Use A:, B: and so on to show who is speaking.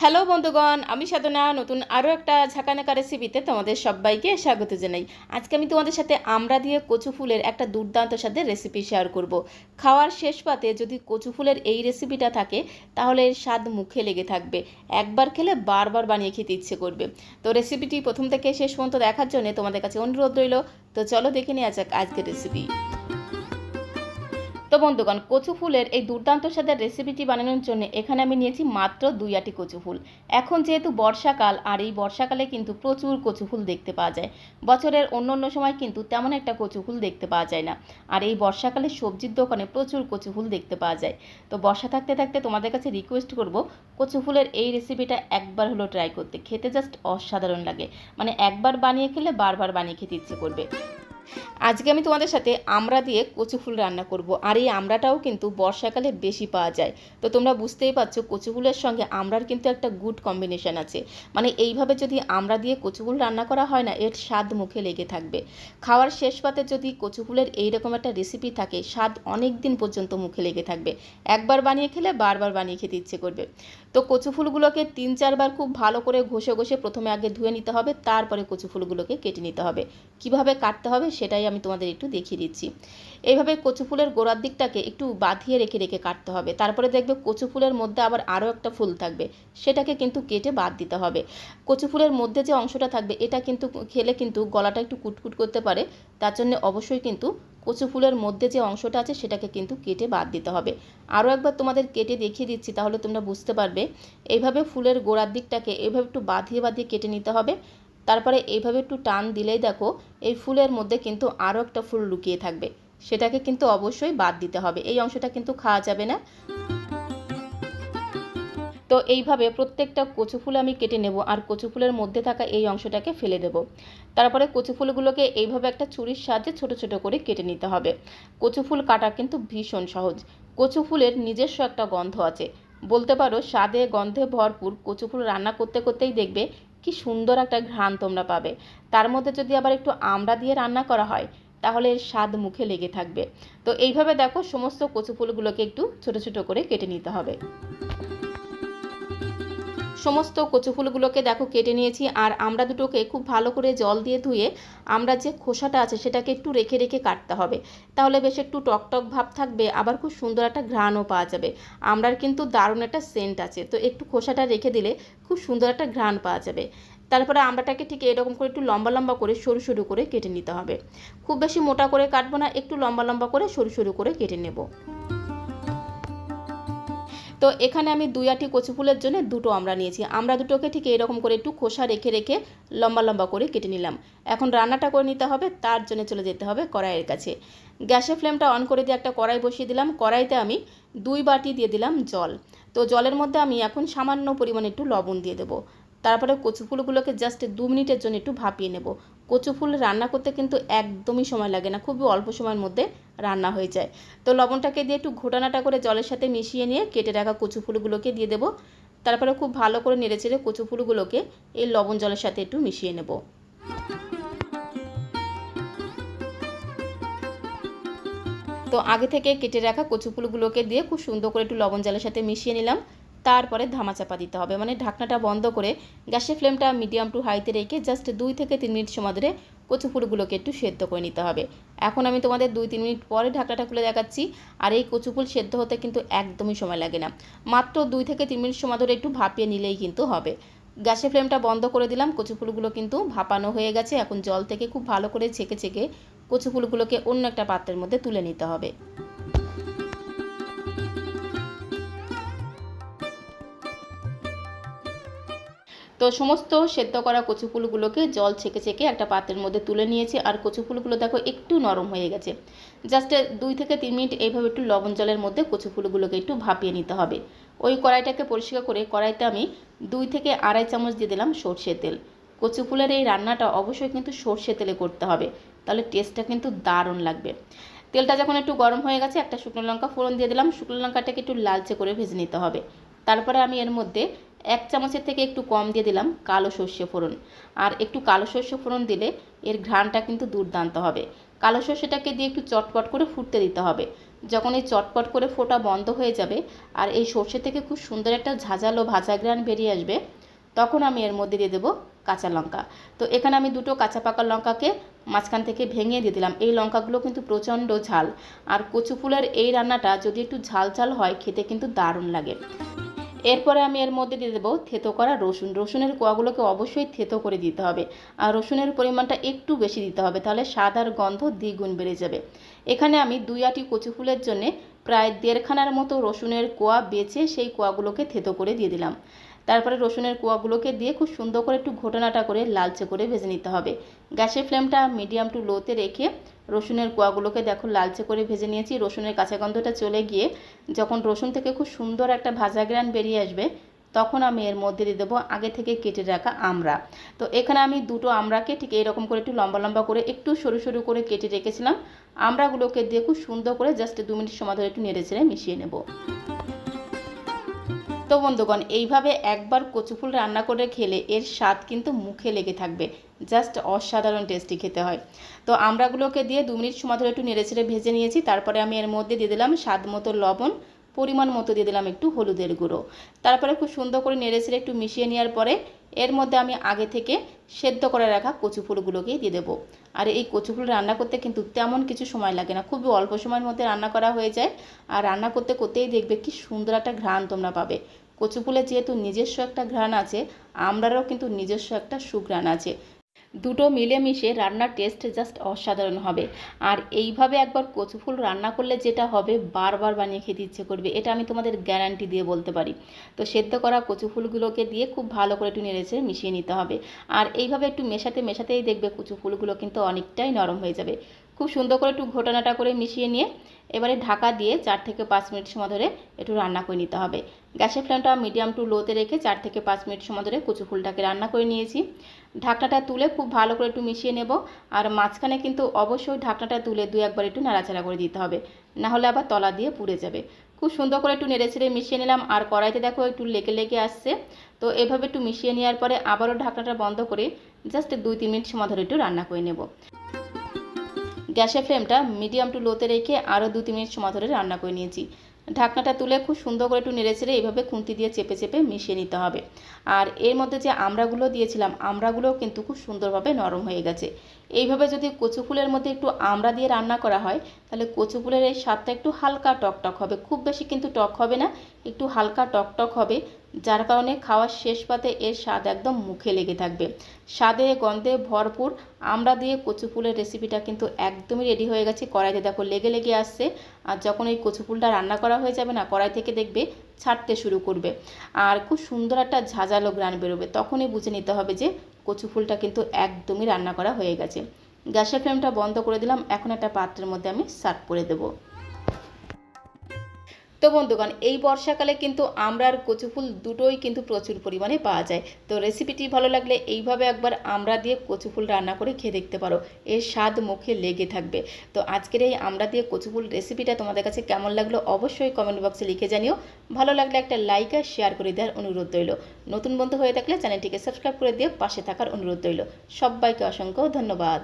A: Hello বন্ধুগণ, আমি সাধনা, নতুন আরও একটা ঝাঁকানাকা রেসিপিতে তোমাদের সবাইকে স্বাগত জানাই। আজকে আমি তোমাদের সাথে আমরা দিয়ে কচু ফুলের একটা দুর্দান্ত সাথে রেসিপি শেয়ার করব। খাওয়ার শেষ পাতে যদি কচু ফুলের এই রেসিপিটা থাকে, তাহলে এর স্বাদ মুখে লেগে থাকবে। একবার খেলে বারবার বানিয়ে খেতে ইচ্ছে করবে। তো রেসিপিটি প্রথম থেকে শেষ পর্যন্ত দেখার জন্য তোমাদের কাছে অনুরোধ রইল। তো চলো দেখে নেওয়া যাক আজকের রেসিপি তো বন্ধুগণ কচু ফুলের এই দুর্দান্ত স্বাদের রেসিপিটি বানানোর জন্য এখানে আমি নিয়েছি মাত্র দুই আটি কচু ফুল। এখন যেহেতু বর্ষাকাল, আর এই বর্ষাকালে কিন্তু প্রচুর কচু ফুল দেখতে পাওয়া যায়। বছরের অন্য অন্য সময় কিন্তু তেমন একটা কচু ফুল দেখতে পাওয়া যায় না। আর এই বর্ষাকালে সবজির দোকানে প্রচুর কচু ফুল দেখতে পাওয়া যায়। তো বর্ষা থাকতে থাকতে তোমাদের কাছে রিকোয়েস্ট করব, কচু ফুলের এই রেসিপিটা একবার হলো ট্রাই করতে। খেতে জাস্ট অসাধারণ লাগে। মানে একবার বানিয়ে খেলে বারবার বানিয়ে খেতে ইচ্ছে করবে। আজকে আমি তোমাদের সাথে আমড়া দিয়ে কচু ফুল রান্না করব। আর এই আমড়াটাও কিন্তু বর্ষাকালে বেশি পাওয়া যায়। তো তোমরা বুঝতেই পারছ, কচু ফুলের সঙ্গে আমড়ার কিন্তু একটা গুড কম্বিনেশন আছে। মানে এইভাবে যদি আমড়া দিয়ে কচু ফুল রান্না করা হয় না, এর স্বাদ মুখে লেগে থাকবে। খাওয়ার শেষ পাতে যদি কচু ফুলের এইরকম একটা রেসিপি থাকে, স্বাদ অনেক দিন পর্যন্ত মুখে লেগে থাকবে। একবার বানিয়ে খেলে বারবার বানিয়ে খেতে ইচ্ছে করবে। তো কচু ফুলগুলোকে তিন চারবার খুব ভালো করে ঘষে ঘষে প্রথমে আগে ধুয়ে নিতে হবে, তারপরে কচু ফুলগুলোকে কেটে নিতে হবে। কীভাবে কাটতে হবে সেটাই আমি তোমাদের একটু দেখিয়ে দিচ্ছি। এইভাবে কচু ফুলের গোড়ার দিকটাকে একটু বাঁধিয়ে রেখে রেখে কাটতে হবে। তারপরে দেখবে কচু ফুলের মধ্যে আবার আরও একটা ফুল থাকবে। সেটাকে কিন্তু কেটে বাদ দিতে হবে। কচু ফুলের মধ্যে যে অংশটা থাকবে, এটা কিন্তু খেলে কিন্তু গলাটা একটু কুটকুট করতে পারে। তার জন্য অবশ্যই কিন্তু কচু ফুলের মধ্যে যে অংশটা আছে, সেটাকে কিন্তু কেটে বাদ দিতে হবে। আরও একবার তোমাদের কেটে দেখিয়ে দিচ্ছি, তাহলে তোমরা বুঝতে পারবে। এইভাবে ফুলের গোড়ার দিকটাকে এভাবে একটু বাঁধিয়ে বাঁধিয়ে কেটে নিতে হবে। তারপরে এইভাবে একটু টান দিলেই দেখো এই ফুলের মধ্যে কিন্তু আরও একটা ফুল লুকিয়ে থাকবে। সেটাকে কিন্তু অবশ্যই বাদ দিতে হবে। এই অংশটা কিন্তু খাওয়া যাবে না। তো এইভাবে প্রত্যেকটা কচু ফুল আমি কেটে নেব আর কচু ফুলের মধ্যে থাকা এই অংশটাকে ফেলে দেব। তারপরে কচু ফুলগুলোকে এইভাবে একটা ছুরির সাহায্যে ছোট ছোট করে কেটে নিতে হবে। কচু ফুল কাটা কিন্তু ভীষণ সহজ। কচু ফুলের নিজস্ব একটা গন্ধ আছে। বলতে পারো স্বাদে গন্ধে ভরপুর কচু ফুল রান্না করতে করতেই দেখবে কি সুন্দর একটা ঘ্রাণ তোমরা পাবে। তার মধ্যে যদি আবার একটু আমড়া দিয়ে রান্না করা হয়, তাহলে এর স্বাদ মুখে লেগে থাকবে। তো এইভাবে দেখো, সমস্ত কচু ফুলগুলোকে একটু ছোট ছোট করে কেটে নিতে হবে। সমস্ত কচু ফুলগুলোকে দেখো কেটে নিয়েছি, আর আমরা দুটোকে খুব ভালো করে জল দিয়ে ধুয়ে আমরা যে খোসাটা আছে সেটাকে একটু রেখে রেখে কাটতে হবে। তাহলে বেশ একটু টকটক ভাব থাকবে, আবার খুব সুন্দর একটা ঘ্রাণও পাওয়া যাবে। আমরার কিন্তু দারুণ একটা সেন্ট আছে, তো একটু খোসাটা রেখে দিলে খুব সুন্দর একটা ঘ্রাণ পাওয়া যাবে। তারপরে আমড়াটাকে ঠিক এরকম করে একটু লম্বা লম্বা করে সরু সরু করে কেটে নিতে হবে। খুব বেশি মোটা করে কাটবো না, একটু লম্বা লম্বা করে সরু সরু করে কেটে নেব। তো এখানে আমি দুই আটি কচু ফুলের জন্য দুটো আমরা নিয়েছি। আমরা দুটোকে ঠিক এরকম করে একটু খোসা রেখে রেখে লম্বা লম্বা করে কেটে নিলাম। এখন রান্নাটা করে নিতে হবে, তার জন্য চলে যেতে হবে কড়াইয়ের কাছে। গ্যাসের ফ্লেমটা অন করে দিয়ে একটা কড়াই বসিয়ে দিলাম। কড়াইতে আমি দুই বাটি দিয়ে দিলাম জল। তো জলের মধ্যে আমি এখন সামান্য পরিমাণে একটু লবণ দিয়ে দেবো। তারপরে কচু ফুলগুলোকে জাস্ট দু মিনিটের জন্য একটু ভাপিয়ে নেব। কচু ফুল রান্না করতে কিন্তু একদমই সময় লাগে না, খুবই অল্প সময়ের মধ্যে রান্না হয়ে যায়। তো লবণটাকে দিয়ে একটু ঘোটানাটা করে জলের সাথে মিশিয়ে নিয়ে কেটে রাখা কচু ফুলগুলোকে দিয়ে দেবো। তারপরে খুব ভালো করে নেড়ে চেড়ে কচু ফুলগুলোকে এই লবণ জলের সাথে একটু মিশিয়ে নেব। তো আগে থেকে কেটে রাখা কচু ফুলগুলোকে দিয়ে খুব সুন্দর করে একটু লবণ জলের সাথে মিশিয়ে নিলাম। তারপরে ধামাচাপা দিতে হবে। মানে ঢাকনাটা বন্ধ করে গ্যাসের ফ্লেমটা মিডিয়াম টু হাইতে রেখে জাস্ট দুই থেকে তিন মিনিট সময় ধরে কচু ফুলগুলোকে একটু সেদ্ধ করে নিতে হবে। এখন আমি তোমাদের দুই তিন মিনিট পরে ঢাকনাটা খুলে দেখাচ্ছি আর এই কচু ফুল সেদ্ধ হতে কিন্তু একদমই সময় লাগে না। মাত্র দুই থেকে তিন মিনিট সময় ধরে একটু ভাপিয়ে নিলেই কিন্তু হবে। গ্যাসের ফ্লেমটা বন্ধ করে দিলাম কচু ফুলগুলো কিন্তু ভাপানো হয়ে গেছে। এখন জল থেকে খুব ভালো করে ছেঁকে ছেঁকে কচু ফুলগুলোকে অন্য একটা পাত্রের মধ্যে তুলে নিতে হবে। তো সমস্ত সেদ্ধ করা কচু ফুলগুলোকে জল ছেঁকে ছেঁকে একটা পাত্রের মধ্যে তুলে নিয়েছি। আর কচু ফুলগুলো দেখো একটু নরম হয়ে গেছে। জাস্ট দুই থেকে তিন মিনিট এইভাবে একটু লবণ জলের মধ্যে কচু ফুলগুলোকে একটু ভাপিয়ে নিতে হবে। ওই কড়াইটাকে পরিষ্কার করে কড়াইতে আমি দুই থেকে আড়াই চামচ দিয়ে দিলাম সর্ষের তেল। কচু ফুলের এই রান্নাটা অবশ্যই কিন্তু সর্ষে তেলে করতে হবে। তাহলে টেস্টটা কিন্তু দারুণ লাগবে। তেলটা যখন একটু গরম হয়ে গেছে, একটা শুকনো লঙ্কা ফোড়ন দিয়ে দিলাম। শুকনো লঙ্কাটাকে একটু লালচে করে ভেজে নিতে হবে। তারপরে আমি এর মধ্যে এক চামচের থেকে একটু কম দিয়ে দিলাম কালো সর্ষে ফোড়ন। আর একটু কালো সর্ষে ফোড়ন দিলে এর ঘ্রাণটা কিন্তু দুর্দান্ত হবে। কালো সর্ষেটাকে দিয়ে একটু চটপট করে ফুটতে দিতে হবে। যখন এই চটপট করে ফোটা বন্ধ হয়ে যাবে আর এই সর্ষে থেকে খুব সুন্দর একটা ঝাঁঝালো ভাজা গ্রান বেরিয়ে আসবে, তখন আমি এর মধ্যে দিয়ে দেবো কাঁচা লঙ্কা। তো এখানে আমি দুটো কাঁচা পাকা লঙ্কাকে মাঝখান থেকে ভেঙে দিয়ে দিলাম। এই লঙ্কাগুলো কিন্তু প্রচণ্ড ঝাল। আর কচু ফুলের এই রান্নাটা যদি একটু ঝাল ঝাল হয়, খেতে কিন্তু দারুণ লাগে। এরপরে আমি এর মধ্যে দিয়ে দেবো থেতো করা রসুন। রসুনের কোয়াগুলোকে অবশ্যই থেতো করে দিতে হবে। আর রসুনের পরিমাণটা একটু বেশি দিতে হবে, তাহলে স্বাদ আর গন্ধ দ্বিগুণ বেড়ে যাবে। এখানে আমি দুই আটি কচু ফুলের জন্যে প্রায় দেড়খানার মতো রসুনের কোয়া বেছে সেই কোয়াগুলোকে থেতো করে দিয়ে দিলাম। তারপরে রসুনের কোয়াগুলোকে দিয়ে খুব সুন্দর করে একটু ঘটনাটা করে লালচে করে ভেজে নিতে হবে। গ্যাসের ফ্লেমটা মিডিয়াম টু লোতে রেখে রসুনের কোয়াগুলোকে দেখো লালচে করে ভেজে নিয়েছি। রসুনের কাঁচা গন্ধটা চলে গিয়ে যখন রসুন থেকে খুব সুন্দর একটা ভাজা গ্রান বেরিয়ে আসবে, তখন আমি এর মধ্যে দিয়ে দেবো আগে থেকে কেটে রাখা আমড়া। তো এখানে আমি দুটো আমড়াকে ঠিক এরকম করে একটু লম্বা লম্বা করে একটু সরু সরু করে কেটে রেখেছিলাম। আমড়াগুলোকে দিয়ে খুব সুন্দর করে জাস্ট দু মিনিট সময় ধরে একটু নেড়ে ছেড়ে মিশিয়ে নেব। তো বন্ধুগণ, এইভাবে একবার কচু ফুল রান্না করে খেলে এর স্বাদ কিন্তু মুখে লেগে থাকবে। জাস্ট অসাধারণ টেস্টি খেতে হয়। তো আমরাগুলোকে দিয়ে দু মিনিট সময় ধরে একটু নেড়েচেড়ে ভেজে নিয়েছি। তারপরে আমি এর মধ্যে দিয়ে দিলাম স্বাদ মতো লবণ, পরিমাণ মতো দিয়ে দিলাম একটু হলুদের গুঁড়ো। তারপরে খুব সুন্দর করে নেড়ে ছেড়ে একটু মিশিয়ে নেওয়ার পরে এর মধ্যে আমি আগে থেকে সেদ্ধ করে রাখা কচু ফুলগুলোকে দিয়ে দেবো। আর এই কচু ফুল রান্না করতে কিন্তু তেমন কিছু সময় লাগে না। খুবই অল্প সময়ের মধ্যে রান্না করা হয়ে যায়। আর রান্না করতে করতেই দেখবে কি সুন্দর একটা ঘ্রাণ তোমরা পাবে। কচু ফুলের যেহেতু নিজস্ব একটা ঘ্রাণ আছে, আমরারও কিন্তু নিজস্ব একটা সুঘ্রাণ আছে। দুটো মিলেমিশে রান্নার টেস্ট জাস্ট অসাধারণ হবে। আর এইভাবে একবার কচু ফুল রান্না করলে যেটা হবে, বারবার বানিয়ে খেতে ইচ্ছে করবে, এটা আমি তোমাদের গ্যারান্টি দিয়ে বলতে পারি। তো সেদ্ধ করা কচু ফুলগুলোকে দিয়ে খুব ভালো করে একটু নেড়েছে মিশিয়ে নিতে হবে। আর এইভাবে একটু মেশাতে, মেশাতেই দেখবে কচু ফুলগুলো কিন্তু অনেকটাই নরম হয়ে যাবে। খুব সুন্দর করে একটু ঘোটানাটা করে মিশিয়ে নিয়ে এবারে ঢাকা দিয়ে চার থেকে পাঁচ মিনিট সময় ধরে একটু রান্না করে নিতে হবে। গ্যাসের ফ্লেমটা মিডিয়াম টু লোতে রেখে চার থেকে পাঁচ মিনিট সময় ধরে কচু ফুলটাকে রান্না করে নিয়েছি। ঢাকনাটা তুলে খুব ভালো করে একটু মিশিয়ে নেব আর মাঝখানে কিন্তু অবশ্যই ঢাকনাটা তুলে দু একবার একটু নাড়াচাড়া করে দিতে হবে। না হলে আবার তলা দিয়ে পুড়ে যাবে। খুব সুন্দর করে একটু নেড়ে ছেড়ে মিশিয়ে নিলাম আর কড়াইতে দেখো একটু লেগে লেগে আসছে। তো এভাবে একটু মিশিয়ে নেওয়ার পরে আবারও ঢাকনাটা বন্ধ করে জাস্ট দুই তিন মিনিট সময় ধরে একটু রান্না করে নেব। গ্যাসের ফ্লেমটা মিডিয়াম টু লোতে রেখে আরও দু তিন মিনিট সময় ধরে রান্না করে নিয়েছি। ঢাকনাটা তুলে খুব সুন্দর করে একটু নেড়ে ছেড়ে এইভাবে খুন্তি দিয়ে চেপে চেপে মিশিয়ে নিতে হবে। আর এর মধ্যে যে আমড়াগুলো দিয়েছিলাম আমড়াগুলোও কিন্তু খুব সুন্দরভাবে নরম হয়ে গেছে। এইভাবে যদি কচু ফুলের মধ্যে একটু আমড়া দিয়ে রান্না করা হয়, তাহলে কচু ফুলের এই স্বাদটা একটু হালকা টকটক হবে। খুব বেশি কিন্তু টক হবে না, একটু হালকা টকটক হবে। যার কারণে খাওয়ার শেষ পাতে এর স্বাদ একদম মুখে লেগে থাকবে। স্বাদে গন্ধে ভরপুর, আমরা দিয়ে কচু ফুলের রেসিপিটা কিন্তু একদমই রেডি হয়ে গেছে কড়াইতে। দেখো, লেগে লেগে আসছে। আর যখন এই কচু ফুলটা রান্না করা হয়ে যাবে না, কড়াই থেকে দেখবে ছাড়তে শুরু করবে। আর খুব সুন্দর একটা ঝাঁঝালো গ্রান বেরোবে। তখনই বুঝে নিতে হবে যে কচু ফুলটা কিন্তু একদমই রান্না করা হয়ে গেছে। গ্যাসের ফ্লেমটা বন্ধ করে দিলাম। এখন একটা পাত্রের মধ্যে আমি সার্ভ করে দেবো। তো বন্ধুগণ, এই বর্ষাকালে কিন্তু আমরা আর কচু ফুল দুটোই কিন্তু প্রচুর পরিমাণে পাওয়া যায়। তো রেসিপিটি ভালো লাগলে এইভাবে একবার আমরা দিয়ে কচু ফুল রান্না করে খেয়ে দেখতে পারো। এর স্বাদ মুখে লেগে থাকবে। তো আজকের এই আমরা দিয়ে কচু ফুল রেসিপিটা তোমাদের কাছে কেমন লাগল অবশ্যই কমেন্ট বক্সে লিখে জানিও। ভালো লাগলে একটা লাইক আর শেয়ার করে দেওয়ার অনুরোধ রইল। নতুন বন্ধু হয়ে থাকলে চ্যানেলটিকে সাবস্ক্রাইব করে দিয়ে পাশে থাকার অনুরোধ রইল। সবাইকে অসংখ্য ধন্যবাদ।